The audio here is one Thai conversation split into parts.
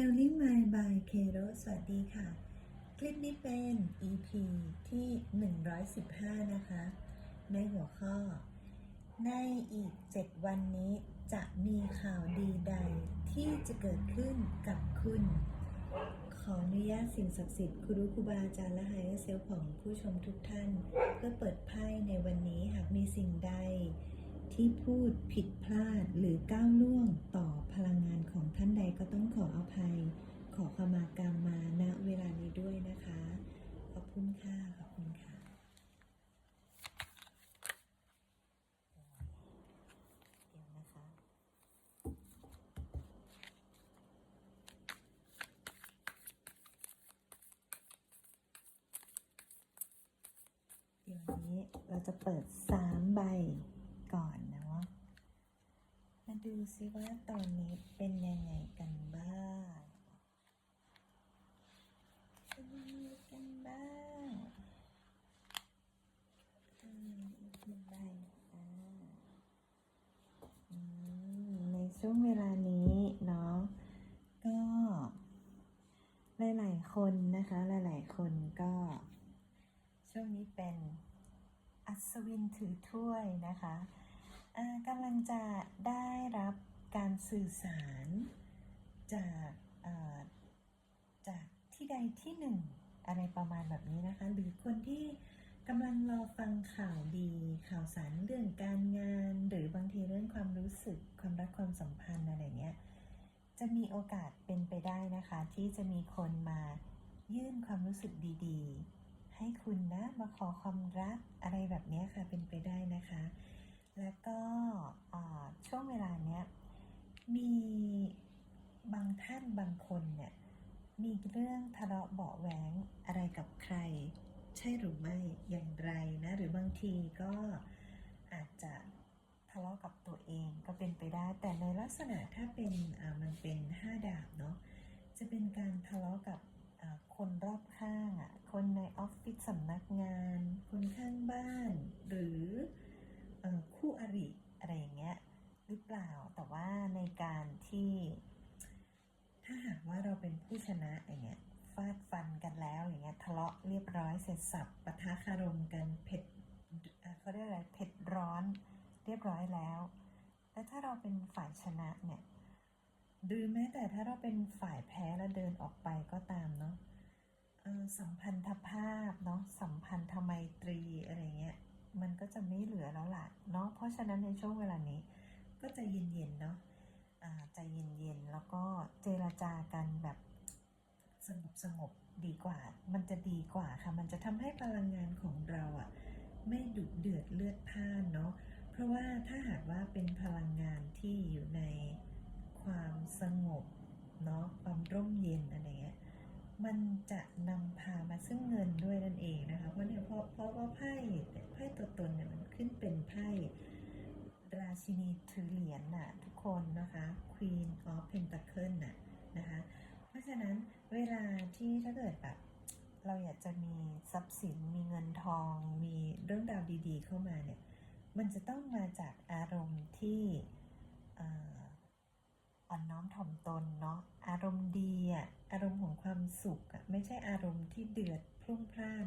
Healing Mind by Kero สวัสดีค่ะ คลิปนี้เป็น EP ที่ 115 นะคะ ในหัวข้อ ในอีก 7 วันนี้จะมีข่าวดีใดที่จะเกิดขึ้นกับคุณ ขออนุญาตสิ่งศักดิ์สิทธิ์ครูครูบาอาจารย์และไฮเออร์เซลของผู้ชมทุกท่าน เพื่อเปิดไพ่ในวันนี้หากมีสิ่งใด ที่พูดผิดพลาดหรือก้าวล่วงต่อพลังงานของท่านใดก็ต้องขออภัย ขอขมากรรมมาณเวลานี้ด้วยนะคะ ขอบคุณค่ะ ขอบคุณค่ะเดี๋ยวนะคะเดี๋ยวนี้เราจะเปิดสามใบ ก่อนเนาะ มาดูซิว่าตอนนี้เป็นยังไงกันบ้างเป็นยังไงกันบ้างอืมอีกหนึ่งใบอ่าอืมในช่วงเวลานี้เนาะ ก็หลายๆคนนะคะ หลายๆคนก็ ช่วงนี้เป็น อัศวินถือถ้วยนะคะกำลังจะได้รับการสื่อสารจากจากที่ใดที่หนึ่งอะไรประมาณแบบนี้นะคะ หรือคนที่กำลังรอฟังข่าวดีข่าวสารเรื่องการงาน หรือบางทีเรื่องความรู้สึกความรักความสัมพันธ์อะไรเงี้ยจะมีโอกาสเป็นไปได้นะคะ ที่จะมีคนมายื่นความรู้สึกดี ๆ ให้คุณนะ มาขอความรักอะไรแบบนี้ค่ะเป็นไปได้นะคะ แล้วก็ช่วงเวลาเนี้ยมีบางท่านบางคนเนี่ยมีเรื่องทะเลาะเบาแหวงอะไรกับใคร ใช่หรือไม่อย่างไรนะหรือบางทีก็อาจจะทะเลาะกับตัวเองก็เป็นไปได้ แต่ในลักษณะถ้าเป็นมันเป็นห้าดาบเนาะจะเป็นการทะเลาะกับ คนรอบข้างอะ คนในออฟฟิศสำนักงาน คนข้างบ้าน หรืออคู่อริอะไรอย่างเงี้ยหรือเปล่า แต่ว่าในการที่ ถ้าหากว่าเราเป็นผู้ชนะอย่างเงี้ยฟาดฟันกันแล้วอย่างเงี้ยทะเลาะเรียบร้อยเสร็จสับปะทะคารมกันเผ็ดเขาเรียกอะไรเผ็ดร้อนเรียบร้อยแล้ว แล้วถ้าเราเป็นฝ่ายชนะเนี่ยหรือแม้แต่ถ้าเราเป็นฝ่ายแพ้แล้วเดินออกไปก็ตามเนาะ สัมพันธภาพเนาะสัมพันธไมตรีอะไรเงี้ยมันก็จะไม่เหลือแล้วล่ะเนาะเพราะฉะนั้นในช่วงเวลานี้ก็จะเย็นๆเนาะใจเย็นๆแล้วก็เจรจากันแบบสงบสงบๆดีกว่า มันจะดีกว่าค่ะ มันจะทำให้พลังงานของเราอะไม่ดุเดือดเลือดพ่านเนาะเพราะว่าถ้าหากว่าเป็นพลังงานที่อยู่ในความสงบเนาะความร่มเย็นอะไรเงี้ย มันจะนำพามาซึ่งเงินด้วยนั่นเองนะคะ เพราะเนี่ยเพราะเพราะว่าไพ่ไพ่ตัวตนเนี่ยมันขึ้นเป็นไพ่ราชินีถือเหรียญน่ะทุกคนนะคะ Queen of Pentacle น่ะนะคะ เพราะฉะนั้นเวลาที่ถ้าเกิดแบบเราอยากจะมีทรัพย์สินมีเงินทอง มีเรื่องราวดีๆเข้ามาเนี่ย มันจะต้องมาจากอารมณ์ที่อ่ออ่อนน้อมถ่อมตนเนาะอารมณ์ดีอะ อารมณ์ของความสุขอะไม่ใช่อารมณ์ที่เดือดพรุ่งพล่าน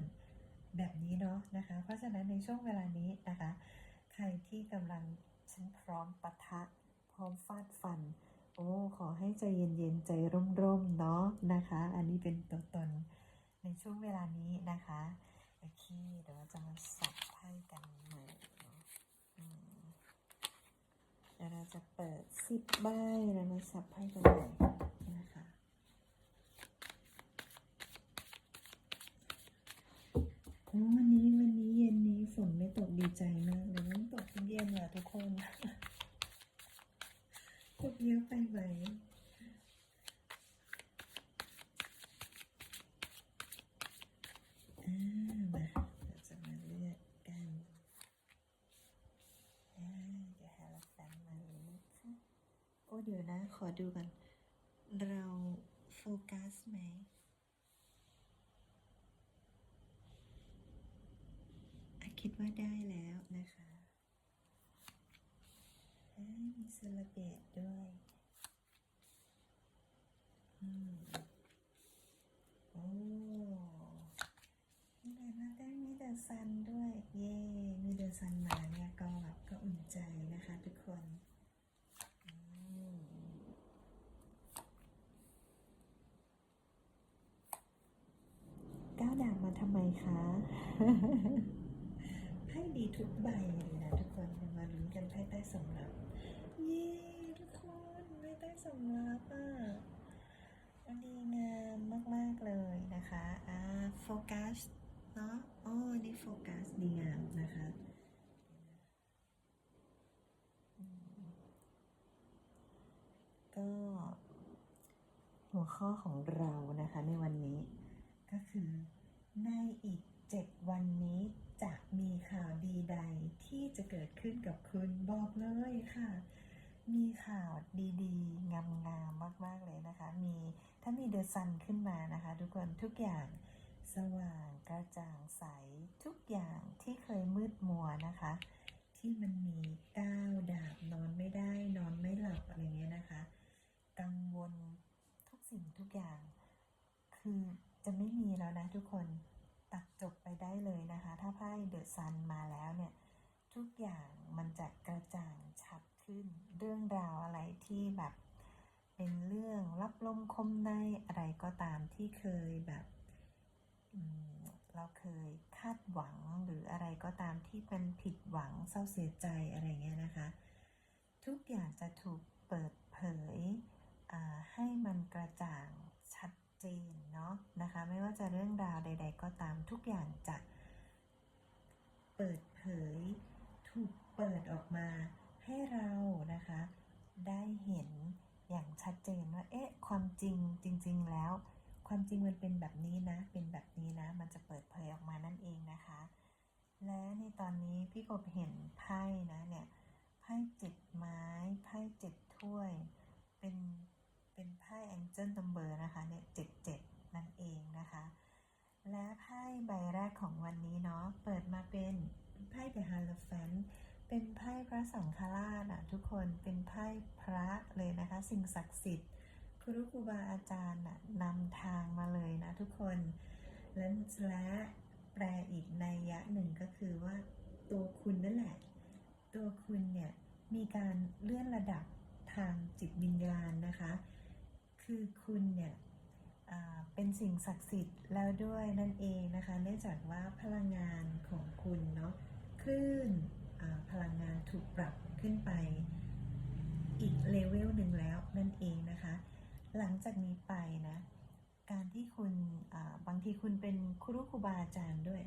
แบบนี้เนาะนะคะ เพราะฉะนั้นในช่วงเวลานี้นะคะ ใครที่กำลังฉันพร้อมปะทะ พร้อมฟาดฟัน โอ้ขอให้ใจเย็นๆใจร่มๆเนาะนะคะ อันนี้เป็นตัวตนในช่วงเวลานี้นะคะโอเคเดี๋ยวเราจะมาสับไพ่กันใหม่เนาะเดี๋ยวเราจะเปิดสิบใบแล้วมาสับไพ่กันใหม่นะคะ โอ้วันนี้วันนี้เย็นนี้ฝนไม่ตกดีใจมากเลยมันตกเย็นอะทุกคนตกเยอะไปไหมอ่ามาเราจะมาเลือกกันอ่าเดี๋ยวหาละกันมาเลยนะคะโอ้เดี๋ยวนะ ขอดูกัน เราโฟกัสไหม อะคิด ว่าได้แล้วนะคะมีเซเลเบตด้วยอืมโอ้นี่เลยมาได้มีเดอะซันด้วย เย่มีเดอะซันมาเนี่ยก็แบบก็อุ่นใจนะคะทุกคนก้าวดาบมาทำไมคะ ทุกใบเลยนะทุกคนมาลุ้นกันไพ่ใต้สำรับเย้ทุกคนไพ่ใต้สำรับอะดีงามมากๆเลยนะคะอ่าโฟกัสเนาะโอ้นี่โฟกัสดีงามนะคะก็หัวข้อของเรานะคะในวันนี้ ก็คือในอีกเจ็ดวันนี้ จะมีข่าวดีใดที่จะเกิดขึ้นกับคุณบอกเลยค่ะ มีข่าวดีๆ งามๆมากๆเลยนะคะ มีถ้ามีเดอะซันขึ้นมานะคะ ทุกคนทุกอย่างสว่างกระจ่างใสทุกอย่างที่เคยมืดมัวนะคะ ที่มันมีก้าวดาบนอนไม่ได้ นอนไม่หลับอะไรเงี้ยนะคะ กังวลทุกสิ่งทุกอย่าง คือจะไม่มีแล้วนะทุกคนตัดจบไปได้เลยนะคะถ้า ไพ่เดอะซันมาแล้วเนี่ยทุกอย่างมันจะกระจ่างชัดขึ้น เรื่องราวอะไรที่แบบเป็นเรื่องรับลมคมในอะไรก็ตามที่เคยแบบเราเคยคาดหวังหรืออะไรก็ตามที่เป็นผิดหวังเศร้าเสียใจอะไรเงี้ยนะคะ ทุกอย่างจะถูกเปิดเผยให้มันกระจ่างชัดเจนเนาะนะคะ ไม่ว่าจะเรื่องราวใด ๆ ก็ตามทุกอย่างจะ เปิดเผย ถูกเปิดออกมาให้เรานะคะ ได้เห็นอย่างชัดเจนว่า เอ๊ะ ความจริงจริง ๆ แล้ว ความจริงมันเป็นแบบนี้นะ เป็นแบบนี้นะ มันจะเปิดเผยออกมานั่นเองนะคะ และในตอนนี้พี่กบเห็นไพ่นะเนี่ย ไพ่เจ็ดไม้ ไพ่เจ็ดถ้วย เป็น เป็นไพ่แองเจิลตัมเบอร์นะคะ เนี่ยเจ็ดเจ็ดนั่นเองนะคะ และไพ่ใบแรกของวันนี้เนาะ เปิดมาเป็นไพ่ The Hierophant เป็นไพ่พระสังฆราชอะทุกคน เป็นไพ่พระเลยนะคะ สิ่งศักดิ์สิทธิ์ ครูครูบาอาจารย์น่ะนำทางมาเลยนะทุกคน และและแปลอีกในยะหนึ่งก็คือว่าตัวคุณนั่นแหละ ตัวคุณเนี่ยมีการเลื่อนระดับทางจิตวิญญาณนะคะ คือคุณเนี่ย เป็นสิ่งศักดิ์สิทธิ์แล้วด้วยนั่นเองนะคะเนื่องจากว่าพลังงานของคุณเนาะคลื่นพลังงานถูกปรับขึ้นไปอีกเลเวลหนึ่งแล้วนั่นเองนะคะ หลังจากนี้ไปนะ การที่คุณบางทีคุณเป็นครูครูบาอาจารย์ด้วย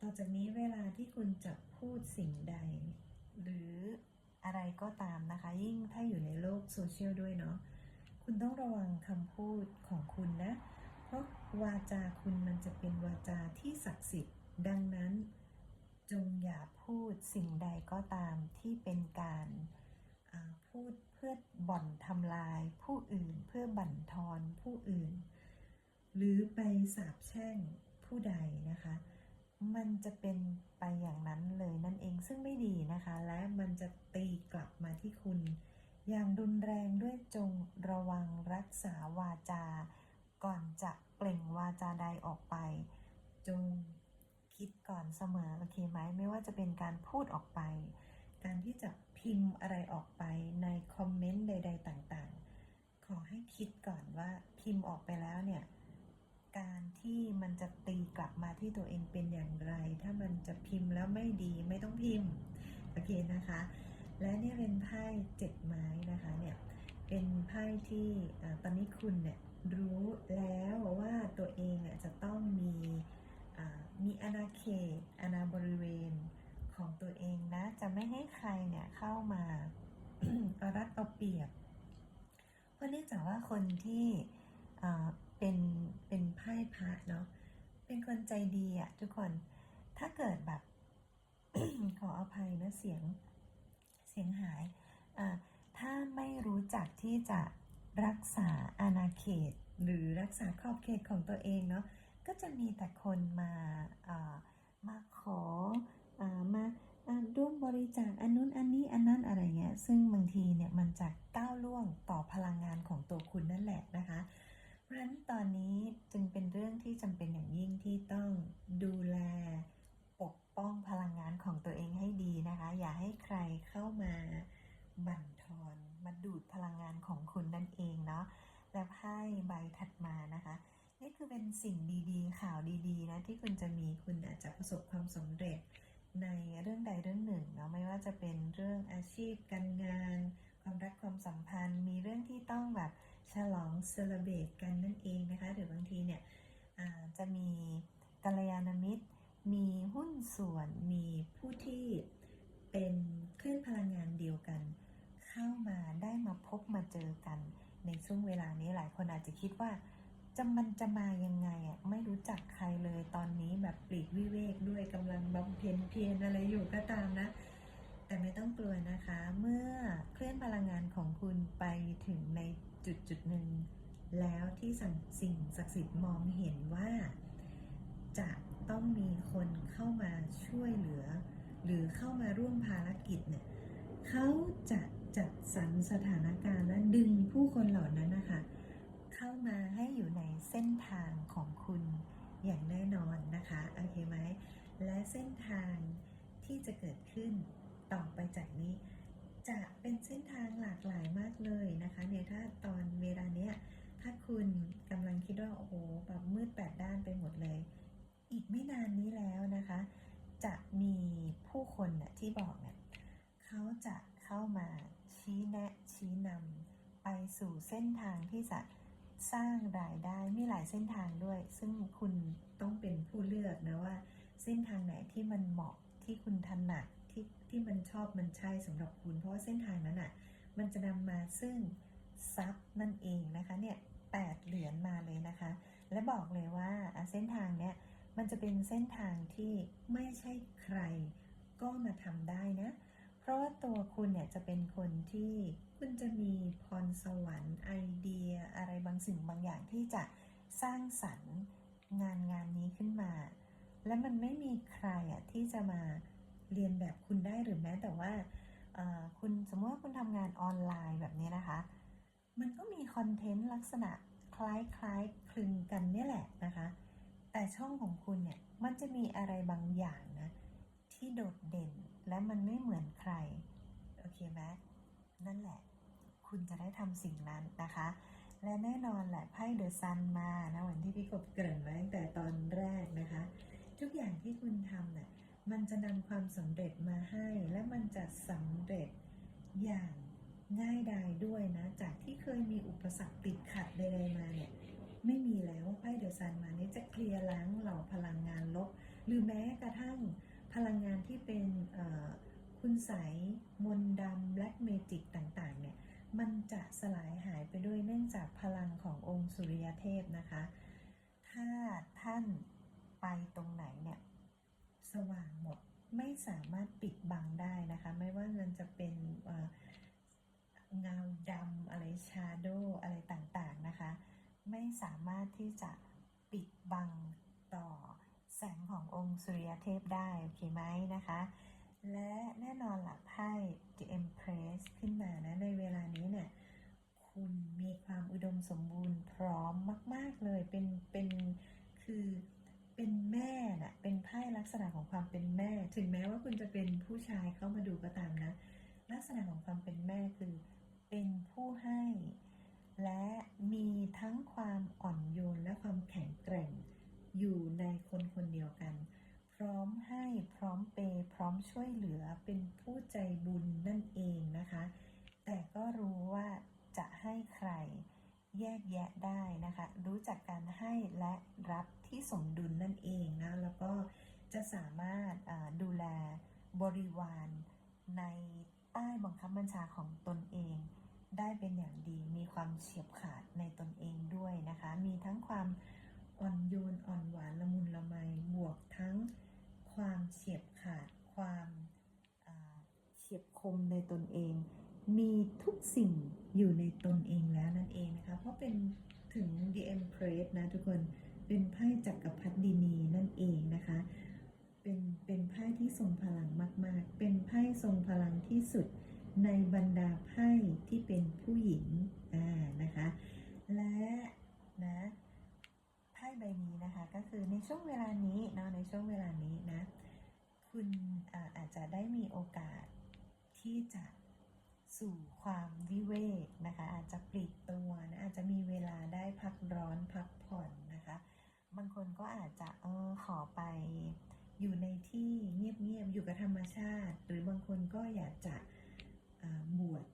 ต่อจากนี้เวลาที่คุณจะพูดสิ่งใด หรืออะไรก็ตามนะคะ ยิ่งถ้าอยู่ในโลกโซเชียลด้วยเนาะ คุณต้องระวังคำพูดของคุณนะ เพราะวาจาคุณมันจะเป็นวาจาที่ศักดิ์สิทธิ์ ดังนั้น จงอย่าพูดสิ่งใดก็ตามที่เป็นการาพูดเพื่อบ่อนทำลาย ผู้อื่นเพื่อบั่นทอนผู้อื่น หรือไปสาปแช่งผู้ใดนะคะ มันจะเป็นไปอย่างนั้นเลยนั่นเองซึ่งไม่ดีนะคะ และมันจะตีกลับมาที่คุณ อย่างรุนแรงด้วยจงระวังรักษาวาจา ก่อนจะเปล่งวาจาใดออกไป จงคิดก่อนเสมอโอเคไหมไม่ว่าจะเป็นการพูดออกไป การที่จะพิมพ์อะไรออกไปในคอมเมนต์ใด ๆ ต่างๆ ขอให้คิดก่อนว่าพิมพ์ออกไปแล้วเนี่ยการที่มันจะตีกลับมาที่ตัวเองเป็นอย่างไร ถ้ามันจะพิมพ์แล้วไม่ดีไม่ต้องพิมพ์ โอเคนะคะ และเนี่ยเป็นไพ่เจ็ดไม้นะคะเนี่ยเป็นไพ่ที่ตอนนี้คุณเนี่ยรู้แล้วว่าตัวเองเนี่ยจะต้องมีมีอาณาเขตอาณาบริเวณของตัวเองนะ จะไม่ให้ใครเนี่ยเข้ามาเอารัดเอาเปรียบ เพราะเนื่องจากว่าคนที่เป็นเป็นไพ่พระเนาะเป็นคนใจดีอะทุกคนถ้าเกิดแบบ ขออภัยนะเสียง สียงหาย ถ้าไม่รู้จักที่จะรักษาอาณาเขต หรือรักษาขอบเขตของตัวเองเนาะ ก็จะมีแต่คนมาามาขออามาาร่วมบริจาคอันนู้นอันนี้อันนั้นอะไรเงี้ย ซึ่งบางทีเนี่ยมันจะก้าวล่วงต่อพลังงานของตัวคุณนั่นแหละนะคะเพราะฉะนั้นตอนนี้จึงเป็นเรื่องที่จำเป็นอย่างยิ่งที่ต้องดูแล ป้องพลังงานของตัวเองให้ดีนะคะ อย่าให้ใครเข้ามาบั่นทอนมาดูดพลังงานของคุณนั่นเองเนาะและไพ่ใบถัดมานะคะ นี่คือเป็นสิ่งดีๆ ข่าวดีๆนะที่คุณจะมีคุณอาจจะประสบความสำเร็จในเรื่องใดเรื่องหนึ่งเนาะไม่ว่าจะเป็นเรื่องอาชีพการงาน ความรักความสัมพันธ์ มีเรื่องที่ต้องแบบฉลองเซเลเบตกันนั่นเองนะคะหรือบางทีเนี่ยจะมีกัลยาณมิตร มีหุ้นส่วนมีผู้ที่เป็นคลื่นพลังงานเดียวกัน เข้ามาได้มาพบมาเจอกัน ในช่วงเวลานี้หลายคนอาจจะคิดว่าจะมันจะมายังไงอะไม่รู้จักใครเลยตอนนี้แบบปลีกวิเวกด้วยกำลังบำเพ็ญเพียรอะไรอยู่ก็ตามนะ แต่ไม่ต้องกลัวนะคะ เมื่อเคลื่อนพลังงานของคุณไปถึงในจุดจุดหนึ่งแล้วที่สั่งสิ่งศักดิ์สิทธิ์มองเห็นว่า จะ ต้องมีคนเข้ามาช่วยเหลือ หรือเข้ามาร่วมภารกิจเนี่ยเขาจะจัดสรรสถานการณ์และดึงผู้คนเหล่านั้นนะคะเข้ามาให้อยู่ในเส้นทางของคุณอย่างแน่นอนนะคะโอเคไหมและเส้นทางที่จะเกิดขึ้นต่อไปจากนี้ จะเป็นเส้นทางหลากหลายมากเลยนะคะเนี่ยถ้าตอนเวลาเนี้ยถ้าคุณกำลังคิดว่าโอ้โหแบบมืดแปดด้านไปหมดเลย อีกไม่นานนี้แล้วนะคะ จะมีผู้คนนะที่บอกเนี่ยเขาจะเข้ามาชี้แนะชี้นำไปสู่เส้นทางที่จะสร้างรายได้มีหลายเส้นทางด้วย ซึ่งคุณต้องเป็นผู้เลือกนะว่า เส้นทางไหนที่มันเหมาะที่คุณถนัดที่ที่มันชอบมันใช่สำหรับคุณ เพราะว่าเส้นทางนั้นอะมันจะนำมาซึ่งทรัพย์นั่นเองนะคะเนี่ยแปดเหรียญมาเลยนะคะ และบอกเลยว่าเส้นทางเนี้ย มันจะเป็นเส้นทางที่ไม่ใช่ใครก็มาทำได้นะ เพราะว่าตัวคุณเนี่ยจะเป็นคนที่คุณจะมีพรสวรรค์ไอเดียอะไรบางสิ่งบางอย่างที่จะสร้างสรรค์งานงานนี้ขึ้นมา และมันไม่มีใครอะที่จะมาเรียนแบบคุณได้หรือแม้แต่ว่าคุณสมมติว่าคุณทำงานออนไลน์แบบนี้นะคะ มันก็มีคอนเทนต์ลักษณะคล้ายๆคลึงกันเนี่ยแหละนะคะ แต่ช่องของคุณเนี่ยมันจะมีอะไรบางอย่างนะ ที่โดดเด่นและมันไม่เหมือนใคร โอเคไหมนั่นแหละ คุณจะได้ทำสิ่งนั้นนะคะ และแน่นอนแหละไพ่เดอะซันมานะเหมือนที่พี่กบเกริ่นไว้ตั้งแต่ตอนแรกนะคะ ทุกอย่างที่คุณทำเนี่ยมันจะนำความสำเร็จมาให้ และมันจะสำเร็จอย่างง่ายดายด้วยนะ จากที่เคยมีอุปสรรคติดขัดใดๆมาเนี่ย ไม่มีแล้วไพ่เดอะซันมานี่จะเคลียร์ล้างเหล่าพลังงานลบ หรือแม้กระทั่งพลังงานที่เป็นคุณใสยมนดำแบล็กเมจิกต่างๆเนี่ยมันจะสลายหายไปด้วยเนื่องจากพลังขององค์สุริยเทพนะคะ ถ้าท่านไปตรงไหนเนี่ยสว่างหมดไม่สามารถปิดบังได้นะคะ ไม่ว่ามันจะเป็นเอ่อเงาดำอะไรชาโดอะไรต่างๆนะคะ ไม่สามารถที่จะปิดบังต่อแสงขององค์สุริยเทพได้ โอเคไหมนะคะ และแน่นอนหละไพ่ The Empress ขึ้นมานะ ในเวลานี้เนี่ย คุณมีความอุดมสมบูรณ์พร้อมมาก ๆ เลย เป็น เป็น คือเป็นแม่น่ะ เป็นไพ่ลักษณะของความเป็นแม่ ถึงแม้ว่าคุณจะเป็นผู้ชายเข้ามาดูก็ตามนะ ลักษณะของความเป็นแม่คือ เป็นผู้ให้ และมีทั้งความอ่อนโยนและความแข็งแกร่ง อยู่ในคนคนเดียวกัน พร้อมให้พร้อมเปย์พร้อมช่วยเหลือเป็นผู้ใจบุญนั่นเองนะคะ แต่ก็รู้ว่าจะให้ใครแยกแยะได้นะคะ รู้จักการให้และรับที่สมดุลนั่นเองนะ แล้วก็จะสามารถดูแลบริวารในใต้บังคับบัญชาของตนเอง ได้เป็นอย่างดีมีความเฉียบขาดในตนเองด้วยนะคะ มีทั้งความอ่อนโยนอ่อนหวานละมุนละไมบวกทั้งความเฉียบขาดความเฉียบคมในตนเอง มีทุกสิ่งอยู่ในตนเองแล้วนั่นเองนะคะ เพราะเป็นถึง The Empress นะทุกคนเป็นไพ่จักรพรรดินีนั่นเองนะคะ เป็นเป็นไพ่ที่ทรงพลังมาก ๆ เป็นไพ่ทรงพลังที่สุด ในบรรดาไพ่ที่เป็นผู้หญิงอ่านะคะ และนะไพ่ใบนี้นะคะ ก็คือในช่วงเวลานี้เนาะในช่วงเวลานี้นะ คุณอาอาจจะได้มีโอกาสที่จะสู่ความวิเวกนะคะ อาจจะปลีกตัวนะอาจจะมีเวลาได้พักร้อนพักผ่อนนะคะ บางคนก็อาจจะเออขอไปอยู่ในที่เงียบๆอยู่กับธรรมชาติ หรือบางคนก็อยากจะ อ่าบวช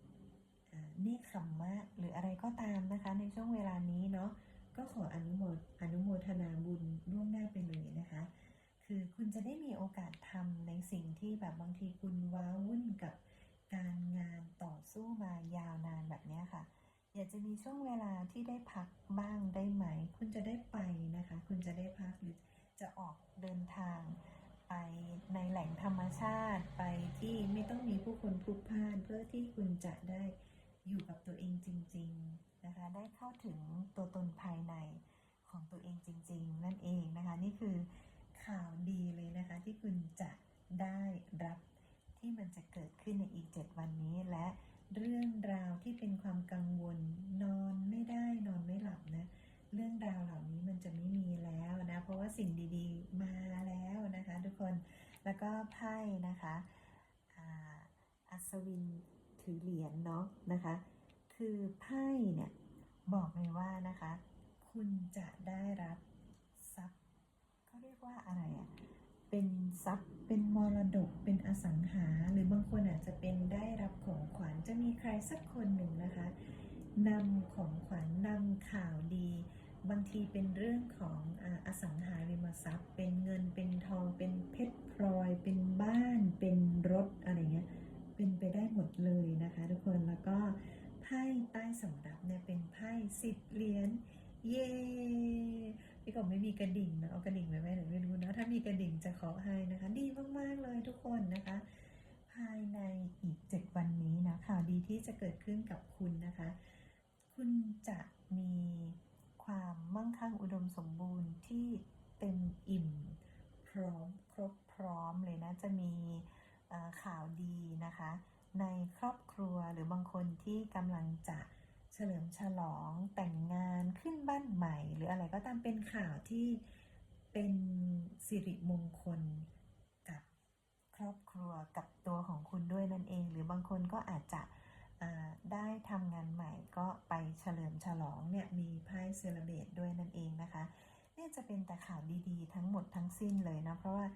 เนคขมมะ หรืออะไรก็ตามนะคะ ในช่วงเวลานี้เนาะก็ขออนุโมทอนุโมทนาบุญล่วงหน้าไปเลยนะคะ คือคุณจะได้มีโอกาสทำในสิ่งที่แบบบางทีคุณว้าวุ่นกับการงานต่อสู้มายาวนานแบบนี้ค่ะ อยากจะมีช่วงเวลาที่ได้พักบ้างได้ไหม คุณจะได้ไปนะคะ คุณจะได้พักหรือจะออกเดินทาง ไปในแหล่งธรรมชาติไปที่ไม่ต้องมีผู้คนพลุกพล่านเพื่อที่คุณจะได้อยู่กับตัวเองจริง ๆนะคะ ได้เข้าถึงตัวตนภายในของตัวเองจริง ๆ นั่นเองนะคะ นี่คือข่าวดีเลยนะคะที่คุณจะได้รับที่มันจะเกิดขึ้นในอีก 7 วันนี้และเรื่องราวที่เป็นความกังวลนอนไม่ได้นอนไม่หลับนะ เรื่องราวเหล่านี้มันจะไม่มีแล้วนะ เพราะว่าสิ่งดีๆมาแล้วนะคะทุกคนแล้วก็ไพ่นะคะอัศวินถือเหรียญเนาะนะคะ คือไพ่เนี่ยบอกเลยว่านะคะ คุณจะได้รับทรัพย์เขาเรียกว่าอะไรอะ่ะเป็นทรัพย์เป็นมรดกเป็นอสังหา หรือบางคนอาจจะเป็นได้รับของขวัญจะมีใครสักคนหนึ่งนะคะนำของขวัญนำข่าวดี บางทีเป็นเรื่องของอสังหาริมทรัพย์ เป็นเงินเป็นทอง เป็นเพชรพลอย เป็นบ้าน เป็นรถอะไรเงี้ยเป็นไปได้หมดเลยนะคะ ทุกคนแล้วก็ไพ่ใต้สำรับเนี่ยเป็นไพ่สิบเหรียญเย้พี่กบไม่มีกระดิ่งนะเอากระดิ่งไว้ไหมหรือไม่รู้นะถ้ามีกระดิ่งจะขอให้นะคะ ดีมากๆเลยทุกคนนะคะ ภายในอีก 7 วันนี้นะข่าวดีที่จะเกิดขึ้นกับคุณนะคะ คุณจะมี ความมั่งคั่งอุดมสมบูรณ์ที่เต็มอิ่ม พร้อมครบพร้อมเลยนะ จะมีข่าวดีนะคะ ในครอบครัวหรือบางคนที่กำลังจะเฉลิมฉลองแต่งงานขึ้นบ้านใหม่ หรืออะไรก็ตามเป็นข่าวที่เป็นสิริมงคลกับครอบครัวกับตัวของคุณด้วยนั่นเอง หรือบางคนก็อาจจะ ได้ทำงานใหม่ก็ไปเฉลิมฉลองเนี่ยมีไพ่เซเลเบตด้วยนั่นเองนะคะเนี่ยจะเป็นแต่ข่าวดีๆ ทั้งหมดทั้งสิ้นเลยนะเพราะว่า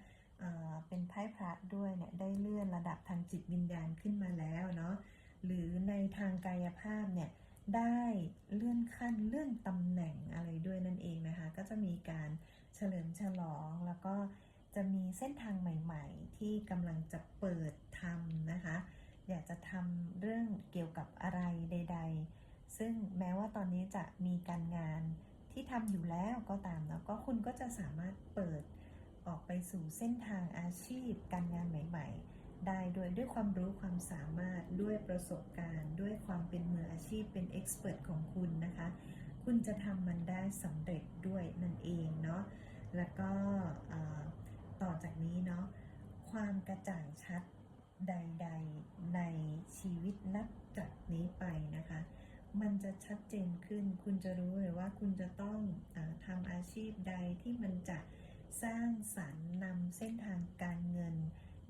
เป็นไพ่พระด้วยเนี่ยได้เลื่อนระดับทางจิตวิญญาณขึ้นมาแล้วเนาะหรือในทางกายภาพเนี่ยได้เลื่อนขั้นเลื่อนตำแหน่งอะไรด้วยนั่นเองนะคะ ก็จะมีการเฉลิมฉลองแล้วก็จะมีเส้นทางใหม่ ๆ ที่กำลังจะเปิดทำนะคะ อยากจะทำเรื่องเกี่ยวกับอะไรใด ๆ ซึ่งแม้ว่าตอนนี้จะมีการงานที่ทำอยู่แล้วก็ตามเนาะก็คุณก็จะสามารถเปิดออกไปสู่เส้นทางอาชีพ การงานใหม่ ๆ ได้โดยด้วยความรู้ความสามารถด้วยประสบการณ์ ด้วยความเป็นมืออาชีพเป็นเอ็กซ์เพรสของคุณนะคะ คุณจะทำมันได้สำเร็จด้วยนั่นเองเนาะแล้วก็ต่อจากนี้เนาะความกระจ่างชัด ใด ๆ ในชีวิตนับจากนี้ไปนะคะ มันจะชัดเจนขึ้น คุณจะรู้เลยว่าคุณจะต้องอทำอาชีพใดที่มันจะสร้างสรรค์นำเส้นทางการเงิน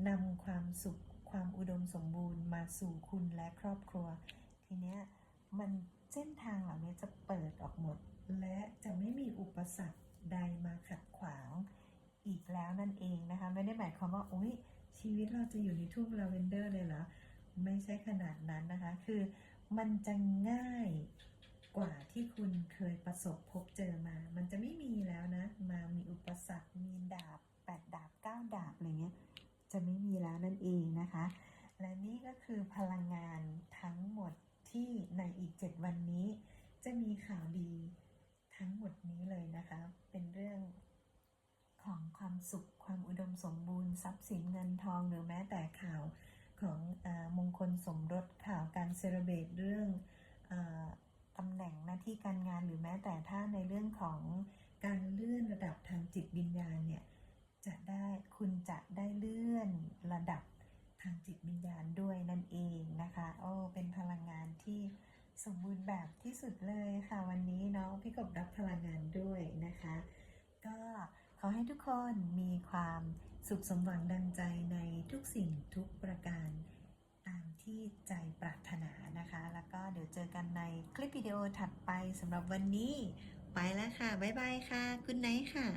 นำความสุขความอุดมสมบูรณ์มาสู่คุณและครอบครัว ทีเนี้ยมันเส้นทางเหล่านี้จะเปิดออกหมด และจะไม่มีอุปสรรคใดมาขัดขวางอีกแล้วนั่นเองนะคะ ไม่ได้หมายความว่าโอ๊ย ชีวิตเราจะอยู่ในทุ่งลาเวนเดอร์เลยเหรอ ไม่ใช่ขนาดนั้นนะคะ คือมันจะง่ายกว่าที่คุณเคยประสบพบเจอมา มันจะไม่มีแล้วนะ มามีอุปสรรค มีดาบแปดดาบเก้าดาบอะไรเงี้ย จะไม่มีแล้วนั่นเองนะคะ และนี่ก็คือพลังงานทั้งหมดที่ในอีก 7 วันนี้ จะมีข่าวดีทั้งหมดนี้เลยนะคะ เป็นเรื่อง ของความสุขความอุดมสมบูรณ์ทรัพย์สินเงินทองหรือแม้แต่ข่าวของอมงคลสมรสข่าวการเซเลเบตเรื่องอตำแหน่งหน้าที่การงานหรือแม้แต่ถ้าในเรื่องของการเลื่อนระดับทางจิตวิญญาณเนี่ยจะได้คุณจะได้เลื่อนระดับทางจิตวิญญาณด้วยนั่นเองนะคะโอ้เป็นพลังงานที่สมบูรณ์แบบที่สุดเลยค่ะวันนี้เนาะพี่กบรับพลังงานด้วยนะคะ ก็ ขอให้ทุกคนมีความสุขสมหวังดังใจในทุกสิ่งทุกประการตามที่ใจปรารถนานะคะ แล้วก็เดี๋ยวเจอกันในคลิปวิดีโอถัดไปสำหรับวันนี้ ไปแล้วค่ะ บ๊ายบายค่ะ คุณไนท์ค่ะ